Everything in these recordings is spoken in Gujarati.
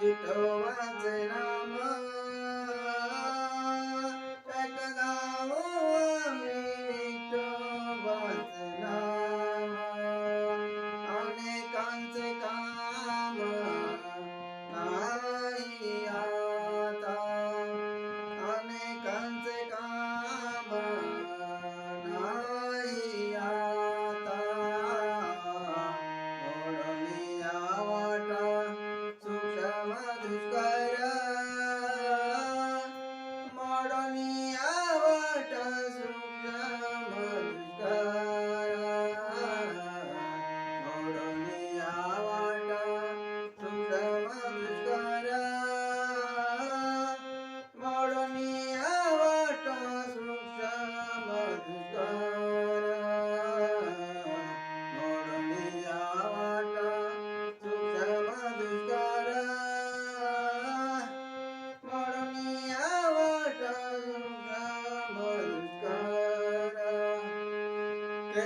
ગીતો વાંચે રામ.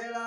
que